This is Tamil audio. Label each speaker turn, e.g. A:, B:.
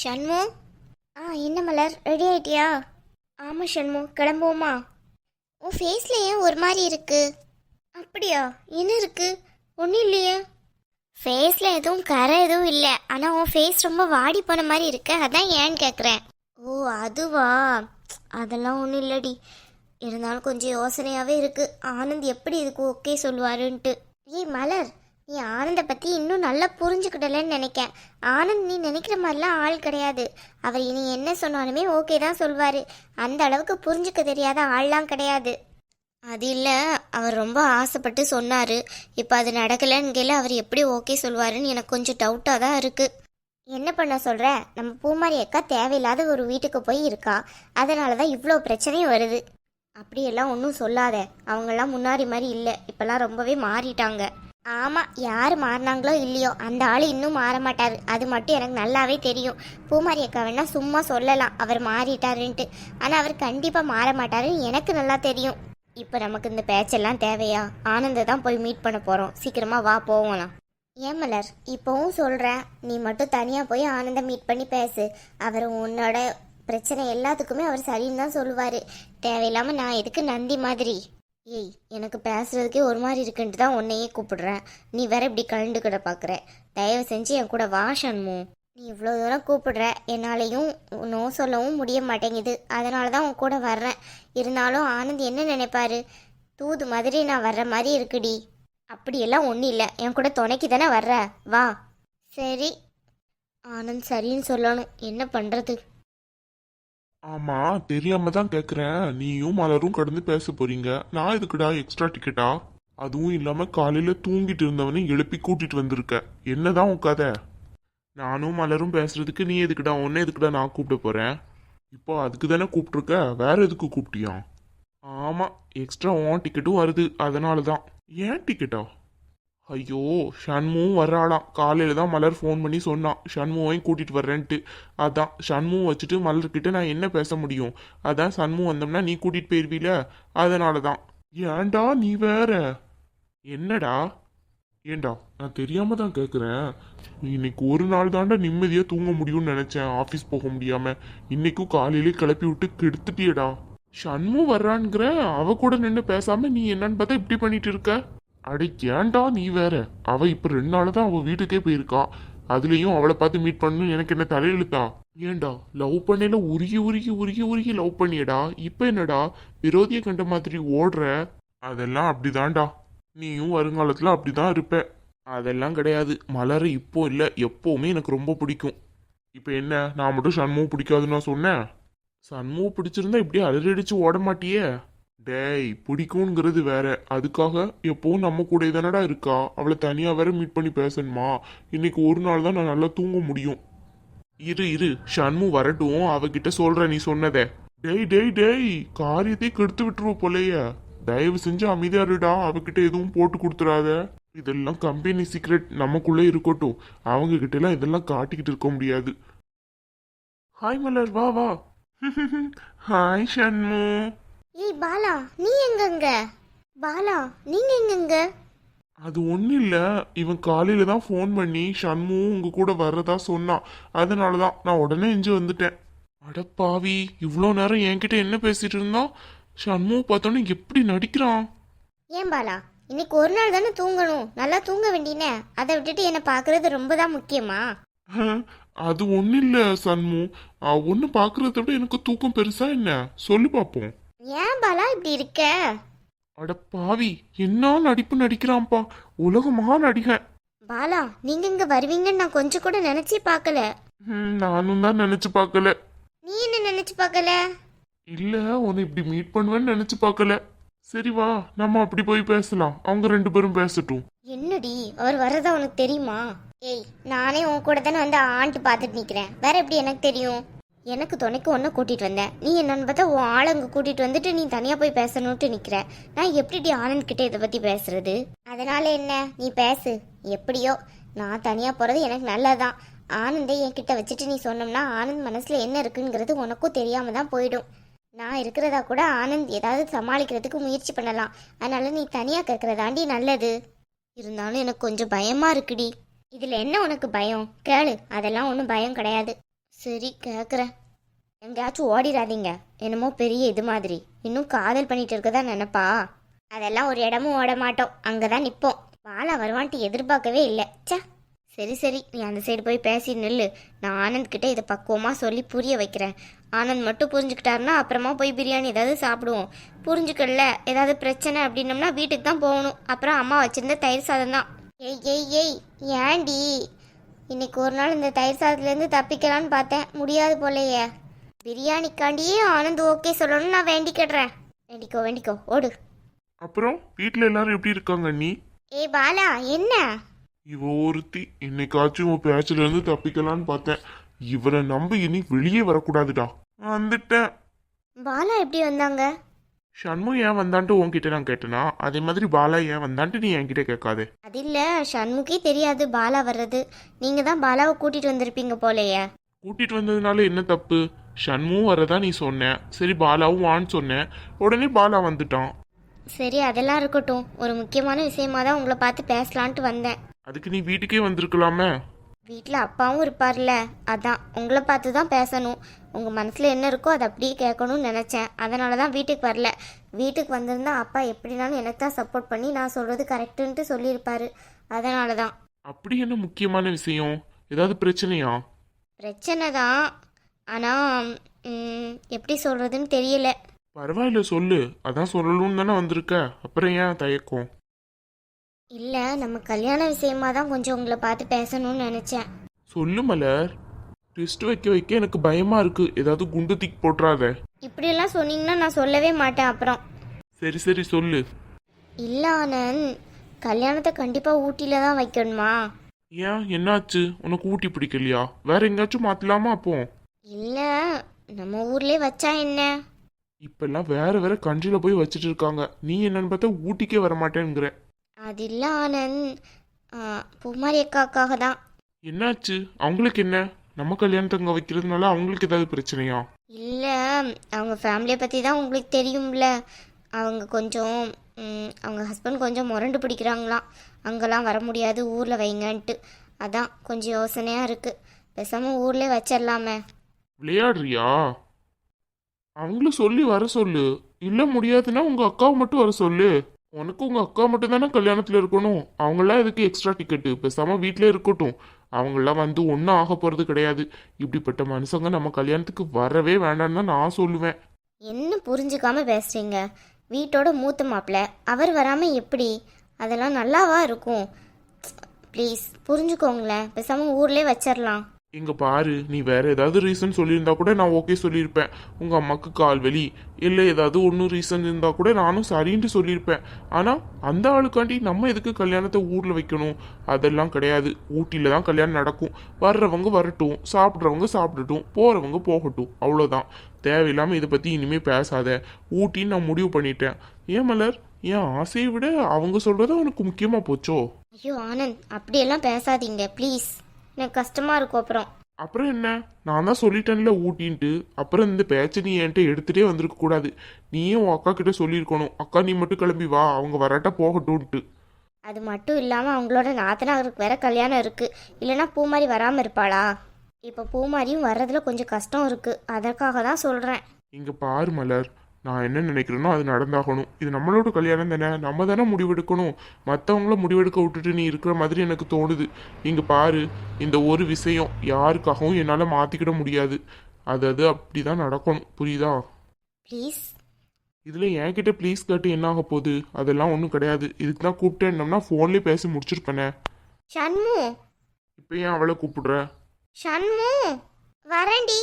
A: ஷண்மு? ஆ என்ன மலர்? ரெடி ஆயிட்டியா? ஆமாம் ஷண்மு. கிளம்புவோமா? உன் ஃபேஸில் ஏன் ஒரு மாதிரி இருக்கு? அப்படியா? என்ன இருக்கு? ஒன்றும் இல்லையே. ஃபேஸில் எதுவும் கரை எதுவும் இல்லை. ஆனால் உன் ஃபேஸ் ரொம்ப வாடி போன மாதிரி இருக்கு. அதான் ஏன்னு கேட்குறேன் ஓ அதுவா? அதெல்லாம் ஒன்றும் இல்லடி. இருந்தாலும் கொஞ்சம் யோசனையாகவே இருக்குது ஆனந்த் எப்படி இதுக்கு ஓகே சொல்லுவாருன்ட்டு. ஏய் மலர் நீ ஆனந்தை பற்றி இன்னும் நல்லா புரிஞ்சுக்கிடலன்னு நினைக்கேன். ஆனந்த் நீ நினைக்கிற மாதிரிலாம் ஆள் கிடையாது. அவர் இனி என்ன சொன்னாலுமே ஓகே தான் சொல்வார். அந்த அளவுக்கு புரிஞ்சுக்க தெரியாத ஆள்லாம் கிடையாது. அது இல்லை அவர் ரொம்ப ஆசைப்பட்டு சொன்னார். இப்போ அது நடக்கலைன்னு அவர் எப்படி ஓகே சொல்வாருன்னு எனக்கு கொஞ்சம் டவுட்டாக தான் இருக்குது என்ன பண்ண சொல்கிற நம்ம பூமாரி அக்கா தேவையில்லாத ஒரு வீட்டுக்கு போய் இருக்கா. அதனால தான் இவ்வளோ பிரச்சனையும் வருது. அப்படியெல்லாம் ஒன்றும் சொல்லாத. அவங்கெல்லாம் முன்னாடி மாதிரி இல்லை. இப்போல்லாம் ரொம்பவே மாறிட்டாங்க. ஆமாம் யார் மாறினாங்களோ இல்லையோ அந்த ஆள் இன்னும் மாற மாட்டார் அது மட்டும் எனக்கு நல்லாவே தெரியும். பூமாரி அக்கா வேணா சும்மா சொல்லலாம் அவர் மாறிட்டாருன்ட்டு. ஆனால் அவர் கண்டிப்பாக மாற மாட்டாருன்னு எனக்கு நல்லா தெரியும். இப்போ நமக்கு இந்த பேச்செல்லாம் தேவையா? ஆனந்தை தான் போய் மீட் பண்ண போகிறோம் சீக்கிரமாக வா போவோம்னா ஏன் மலர்? இப்போவும் சொல்கிறேன் நீ மட்டும் தனியாக போய் ஆனந்தை மீட் பண்ணி பேசு. அவர் உன்னோட பிரச்சனை எல்லாத்துக்குமே அவர் சரின்னு தான் சொல்லுவார். தேவையில்லாமல் நான் எதுக்கு நந்தி மாதிரி? ஏய் எனக்கு பேசுறதுக்கே ஒரு மாதிரி இருக்குன்ட்டு தான் உன்னையே கூப்பிடுறேன். நீ வேற இப்படி கலந்துக்கிட பார்க்குற தயவு செஞ்சு என் கூட வா நீ இவ்வளோ தூரம் கூப்பிடுற. என்னாலையும் நோ சொல்லவும் முடிய மாட்டேங்குது. அதனால தான் உன் கூட வர்றேன். இருந்தாலும் ஆனந்த் என்ன நினைப்பாரு? தூது மாதிரி நான் வர்ற மாதிரி இருக்குடி. அப்படியெல்லாம் ஒன்றும் இல்லை. என் கூட துணைக்கு தானே வர்ற. வா. சரி. ஆனந்த் சரின்னு சொல்லணும். என்ன பண்ணுறது
B: ஆமா தெரியாம தான் கேக்குறேன். நீயும் மலரும் கடந்து பேச போறீங்க. நான் எதுக்குடா எக்ஸ்ட்ரா டிக்கெட்டா அதுவும் இல்லாம காலையில தூங்கிட்டு இருந்தவனை எழுப்பி கூட்டிட்டு வந்திருக்க. என்னதான் உன் கதை? நானும் மலரும் பேசுறதுக்கு நீ எதுக்குடா? உன்னை எதுக்குடா நான் கூப்பிட போறேன்? இப்போ அதுக்கு தானே கூப்பிட்டுருக்க? வேற எதுக்கு கூப்பிட்டியா? ஆமா எக்ஸ்ட்ரா உன் டிக்கெட்டும் வருது. அதனால தான் ஏன் டிக்கெட்டா ஐயோ ஷண்முவும் வர்றாளாம். காலையில் தான் மலர் ஃபோன் பண்ணி சொன்னான். ஷண்முவையும் கூட்டிட்டு வர்றேன்ட்டு. அதான் ஷண்முவும் வச்சுட்டு மலர்கிட்ட நான் என்ன பேச முடியும்? அதான் சண்மு வந்தோம்னா நீ கூட்டிட்டு போயிருவீல? அதனால தான் ஏன்டா நீ வேற? என்னடா? ஏண்டா நான் தெரியாம தான் கேட்குறேன் இன்னைக்கு ஒரு நாள் தாண்டா நிம்மதியாக தூங்க முடியும்னு நினச்சேன். ஆஃபீஸ் போக முடியாம. இன்னைக்கும் காலையிலே கிளப்பி விட்டு கெடுத்துட்டியடா. ஷண்மு வர்றான்ங்கிற அவ கூட நின்று பேசாம நீ என்னன்னு பார்த்தா இப்படி பண்ணிட்டு இருக்க? அடே ஏன்டா நீ வேற? அவ இப்ப ரெண்டு நாள் தான் அவ வீட்டுக்கே போயிருக்கா. அதுலயும் அவளை பார்த்து மீட் பண்ணணும் எனக்கு என்ன தலையெழுத்தா? ஏன்டா லவ் பண்ணையில உருகி உருகி உருகி உருகி லவ் பண்ணியடா? இப்ப என்னடா? விரோதிய கண்ட மாதிரி ஓடுற? அதெல்லாம் அப்படிதான்டா. நீயும் வருங்காலத்துல அப்படிதான் இருப்ப. அதெல்லாம் கிடையாது. மலர் இப்போ இல்ல. எப்பவுமே எனக்கு ரொம்ப பிடிக்கும். இப்ப என்ன? நான் மட்டும் சண்முகம் பிடிக்காதுன்னு நான் சொன்னேன்? சண்முகம் பிடிச்சிருந்தா இப்படி அலறடிச்சு ஓட மாட்டியே? டேய் பிடிக்குங்கிறது வேற. அதுக்காக எப்போவும் நம்ம கூட தானடா இருக்கா? அவளை தனியா வேற மீட் பண்ணி பேசணுமா? இன்னைக்கு ஒரு நாள் தான் நான் நல்லா தூங்க முடியும். இரு இரு. ஷண்மு வரட்டும். அவகிட்ட சொல்ற நீ சொன்னதே. டேய் டேய் டேய். காரியத்தை கெடுத்து விட்டுருவோம் போலைய. தயவு செஞ்சு அமைதியா இருடா. அவகிட்ட எதுவும் போட்டு கொடுத்துடாத. இதெல்லாம் கம்பெனி சீக்ரெட் நமக்குள்ளே இருக்கட்டும். அவங்க கிட்ட எல்லாம் இதெல்லாம் காட்டிக்கிட்டு இருக்க முடியாது. ஹாய் மலர். வா வா. ஹாய் ஷண்மு
A: ஏய் பாலா நீ எங்கங்க? பாலா நீங்க எங்கங்க?
B: அது ஒன்றும் இல்லை இவன் காலையில தான் ஃபோன் பண்ணி ஷண்முவும் உங்க கூட வர்றதா சொன்னான் அதனால தான் நான் உடனே இஞ்சி வந்துட்டேன். அட பாவி இவ்வளோ நேரம் என்கிட்ட என்ன பேசிட்டு இருந்தான் ஷண்முவை பார்த்தோன்னே எப்படி நடிக்கிறான்?
A: ஏன் பாலா இன்னைக்கு ஒரு நாள் தானே தூங்கணும். நல்லா தூங்க வேண்டினே அதை விட்டுட்டு என்னை பார்க்கறது ரொம்ப தான் முக்கியமா
B: அது ஒன்றும் இல்லை சண்மு ஒன்று பார்க்கறத விட எனக்கு தூக்கம் பெருசா என்ன? சொல்லி பார்ப்போம்
A: இப்படி இருக்க?
B: அட பாவி என்ன நடிப்பு நடிக்கிறான்ப்பா உலகமா நடிகன்
A: பாலா நீங்க இங்க வருவீங்கன்னு நான் கொஞ்சம் கூட நினைச்சே பார்க்கல.
B: நானும் தான் நினைச்சு பார்க்கல.
A: நீ என்ன நினைச்சு பார்க்கல?
B: இல்ல உன்னை இப்படி மீட் பண்ணுவேன்னு நினைச்சு பார்க்கல. சரி வா நம்ம அப்படி போய் பேசலாம். அவங்க ரெண்டு பேரும் பேசட்டும்.
A: என்னடி அவர் வர்றதா உனக்கு தெரியுமா? ஏய் நானே உன் கூட தானே வந்து ஆண்ட்டு பார்த்துட்டு நிற்கிறேன் வேற எப்படி எனக்கு தெரியும்? எனக்கு துணைக்கு ஒன்று கூட்டிகிட்டு வந்தேன். நீ என்னன்னு பார்த்தா உன் ஆளை அங்கே கூட்டிகிட்டு வந்துட்டு நீ தனியாக போய் பேசணும்ட்டு நிற்கிற நான் எப்படி ஆனந்த்கிட்ட இதை பற்றி பேசுறது? அதனால என்ன? நீ பேசு. எப்படியோ? நான் தனியாக போகிறது எனக்கு நல்லதான் ஆனந்தை என்கிட்ட வச்சுட்டு நீ சொன்னோம்னா ஆனந்த் மனசில் என்ன இருக்குங்கிறது உனக்கும் தெரியாமல் தான் போயிடும். நான் இருக்கிறதா கூட ஆனந்த் ஏதாவது சமாளிக்கிறதுக்கு முயற்சி பண்ணலாம். அதனால நீ தனியாக கேட்குறதாண்டி நல்லது. இருந்தாலும் எனக்கு கொஞ்சம் பயமாக இருக்குடி. இதில் என்ன உனக்கு பயம்? கேளு. அதெல்லாம் ஒன்றும் பயம் கிடையாது. சரி கேட்குறேன் எங்கேயாச்சும் ஓடிடாதீங்க என்னமோ பெரிய இது மாதிரி. இன்னும் காதல் பண்ணிட்டு இருக்கதா நினைப்பா? அதெல்லாம் ஒரு இடமும் ஓட மாட்டோம். அங்கே தான் நிற்போம் பாலா வருவான்ட்டு எதிர்பார்க்கவே இல்லை. ச்சே. சரி சரி. நீ அந்த சைடு போய் பேசி நில்லு. நான் ஆனந்த் கிட்ட இதை பக்குவமாக சொல்லி புரிய வைக்கிறேன். ஆனந்த் மட்டும் புரிஞ்சுக்கிட்டாருன்னா அப்புறமா போய் பிரியாணி ஏதாவது சாப்பிடுவோம். புரிஞ்சுக்கல. ஏதாவது பிரச்சனை அப்படின்னம்னா வீட்டுக்கு தான் போகணும். அப்புறம் அம்மா வச்சிருந்த தயிர் சாதம் தான் ஏய் ஏய் ஏய். ஏண்டி இன்னைக்கு ஒரு நாள் இந்த தயிர் சாதத்துலேருந்து தப்பிக்கலான்னு பார்த்தேன். முடியாது போலையே. பிரியாணிக்காண்டியே ஆனந்த் ஓகே சொல்லணும்னு நான் வேண்டிக்கிடுறேன். வேண்டிக்கோ வேண்டிக்கோ ஓடு.
B: அப்புறம் வீட்டில் எல்லாரும் எப்படி இருக்காங்க நீ?
A: ஏய் பாலா என்ன?
B: இவ ஒருத்தி இன்னைக்காச்சும் உன் பேச்சுல இருந்து தப்பிக்கலான்னு பார்த்தேன். இவரை நம்ப இனி வெளியே வரக்கூடாதுடா. வந்துட்டேன்.
A: பாலா எப்படி வந்தாங்க?
B: ஷண்மு ஏன் வந்தான்ட்டு உன்கிட்ட நான் கேட்டேனா? அதே மாதிரி பாலா ஏன் வந்தான்ட்டு நீ என்கிட்ட கேட்காதே.
A: அது இல்லை ஷண்முகே தெரியாது பாலா வர்றது. நீங்கள் தான் பாலாவை கூட்டிகிட்டு வந்திருப்பீங்க போலையே.
B: கூட்டிட்டு வந்ததுனால என்ன தப்பு? ஷண்மும் வரதா நீ சொன்ன. சரி பாலாவும் வான்னு சொன்னேன் உடனே பாலா வந்துட்டான்.
A: சரி அதெல்லாம் இருக்கட்டும். ஒரு முக்கியமான விஷயமா தான் உங்களை பார்த்து பேசலான்ட்டு வந்தேன்.
B: அதுக்கு நீ வீட்டுக்கே வந்திருக்கலாமே?
A: வீட்டில் அப்பாவும் இருப்பார்ல. அதான் உங்களை பார்த்து தான் பேசணும். உங்கள் மனசில் என்ன இருக்கோ அதை அப்படியே கேட்கணும்னு நினச்சேன். அதனால தான் வீட்டுக்கு வரல. வீட்டுக்கு வந்திருந்தா அப்பா எப்படினாலும் எனக்கு தான் சப்போர்ட் பண்ணி நான் சொல்கிறது கரெக்டுன்ட்டு சொல்லியிருப்பாரு. அதனால தான்
B: அப்படி என்ன முக்கியமான விஷயம்? ஏதாவது பிரச்சனையா?
A: பிரச்சனை தான் ஆனால் எப்படி சொல்கிறதுன்னு தெரியல.
B: பரவாயில்ல சொல்லு. அதான் சொல்லணும்னு தானே வந்திருக்க. அப்புறம் ஏன் தயக்கம்?
A: இல்லை நம்ம கல்யாண விஷயமா தான் கொஞ்சம் உங்களை பார்த்து பேசணும்னு நினச்சேன்.
B: சொல்லு மலர். டெஸ்ட் வைக்க வைக்க எனக்கு பயமா இருக்கு. ஏதாவது குண்டு தூக்கி போட்டுறாத.
A: இப்படியெல்லாம் சொன்னீங்கன்னா நான் சொல்லவே மாட்டேன் அப்புறம்.
B: சரி சரி சொல்லு.
A: இல்லை ஆனந்த் கல்யாணத்தை கண்டிப்பாக ஊட்டியில் தான் வைக்கணுமா?
B: ஏன்? என்னாச்சு? உனக்கு ஊட்டி பிடிக்கலையா? வேற எங்கேயாச்சும் மாத்தலாமா அப்போ?
A: இல்லை நம்ம ஊர்லேயே வச்சா என்ன?
B: இப்பெல்லாம் வேற வேற கண்ட்ரில போய் வச்சுட்டு இருக்காங்க. நீ என்னன்னு பார்த்தா ஊட்டிக்கே வர மாட்டேங்கிற.
A: அது இல்லை ஆனந்த். ஆ, பூமாரி அக்காக்காக தான்.
B: என்னாச்சு? அவங்களுக்கு என்ன? நம்ம கல்யாணத்தை அங்க வைக்கிறதுனால அவங்களுக்கு ஏதாவது பிரச்சனையா?
A: இல்லை அவங்க ஃபேமிலியை பற்றி தான் உங்களுக்கு தெரியும்ல. அவங்க கொஞ்சம் ம், அவங்க ஹஸ்பண்ட் கொஞ்சம் முரண்டு பிடிக்கிறாங்களாம். அங்கெல்லாம் வர முடியாது ஊரில் வைங்கன்ட்டு. அதான் கொஞ்சம் யோசனையாக இருக்குது பேசாமல் ஊர்லேயே வச்சிடலாமே
B: விளையாடுறியா? அவங்களும் சொல்லி வர சொல்லு. இல்ல முடியாதுன்னா உங்க அக்காவை மட்டும் வர சொல்லு. உனக்கு உங்க அக்கா மட்டும் தானே கல்யாணத்துல இருக்கணும். அவங்களாம் எதுக்கு எக்ஸ்ட்ரா டிக்கெட்டு பேசாம வீட்லயே இருக்கட்டும். அவங்களாம் வந்து ஒன்றும் ஆக போகிறது கிடையாது. இப்படிப்பட்ட மனுஷங்க நம்ம கல்யாணத்துக்கு வரவே வேண்டாம்னு தான் நான் சொல்லுவேன்.
A: என்ன புரிஞ்சுக்காம பேசுறீங்க? வீட்டோட மூத்த மாப்பிள்ள அவர் வராமல் எப்படி? அதெல்லாம் நல்லாவா இருக்கும்? ப்ளீஸ் புரிஞ்சுக்கோங்களேன். பேசாமல் ஊர்லேயே வச்சிடலாம்
B: இங்கே பாரு நீ வேறு ஏதாவது ரீசன் சொல்லியிருந்தா கூட நான் ஓகே சொல்லியிருப்பேன். உங்கள் அம்மாவுக்கு கால் வலி இல்லை ஏதாவது ஒன்றும் ரீசன் இருந்தால் கூட நானும் சரின்ட்டு சொல்லியிருப்பேன். ஆனால் அந்த ஆளுக்காண்டி நம்ம எதுக்கு கல்யாணத்தை ஊரில் வைக்கணும்? அதெல்லாம் கிடையாது. ஊட்டியில் தான் கல்யாணம் நடக்கும். வர்றவங்க வரட்டும் சாப்பிட்றவங்க சாப்பிடட்டும் போகிறவங்க போகட்டும் அவ்வளோதான் தேவையில்லாமல் இதை பற்றி இனிமே பேசாத. ஊட்டின்னு நான் முடிவு பண்ணிட்டேன். ஏன் மலர்? என் ஆசையை விட அவங்க சொல்கிறது உனக்கு முக்கியமாக போச்சோ?
A: ஐயோ ஆனந்த் அப்படியெல்லாம் பேசாதீங்க ப்ளீஸ் எனக்கு கஷ்டமாக இருக்கும் அப்புறம்.
B: அப்புறம் என்ன? நான் தான் சொல்லிட்டேன்ல ஊட்டின்ட்டு. அப்புறம் இந்த பேச்சை நீ என்கிட்ட எடுத்துட்டே வந்திருக்க கூடாது. நீயும் உன் அக்கா கிட்ட சொல்லியிருக்கணும். அக்கா நீ மட்டும் கிளம்பி வா. அவங்க வரட்டா போகட்டும்ட்டு
A: அது மட்டும் இல்லாமல் அவங்களோட நாத்தனாருக்கு வேற கல்யாணம் இருக்குது இல்லைன்னா பூமாரி வராமல் இருப்பாளா? இப்போ பூமாரியும் வர்றதுல கொஞ்சம் கஷ்டம் இருக்குது அதற்காக தான் சொல்கிறேன்
B: இங்க பாரு மலர். நான் என்ன நினைக்கிறேனோ அது நடந்தாகணும். இது நம்மளோட கல்யாணம் தானே. நம்ம தானே முடிவெடுக்கணும். மற்றவங்கள முடிவெடுக்க விட்டுட்டு நீ இருக்கிற மாதிரி எனக்கு தோணுது. இங்க பாரு இந்த ஒரு விஷயம் யாருக்காகவும் என்னால் மாற்றிக்கிட முடியாது. அது அது அப்படிதான் நடக்கணும். புரியுதா?
A: ப்ளீஸ்
B: இதில் என்கிட்ட ப்ளீஸ் கேட்டு என்ன ஆக போகுது? அதெல்லாம் ஒன்றும் கிடையாது. இதுக்கு தான் கூப்பிட்டேன்னம்னா ஃபோன்லேயே பேசி முடிச்சிருப்பேனே.
A: ஷண்மு
B: இப்போ ஏன் அவளை கூப்பிடுற?
A: ஷண்மு வரேன்டி.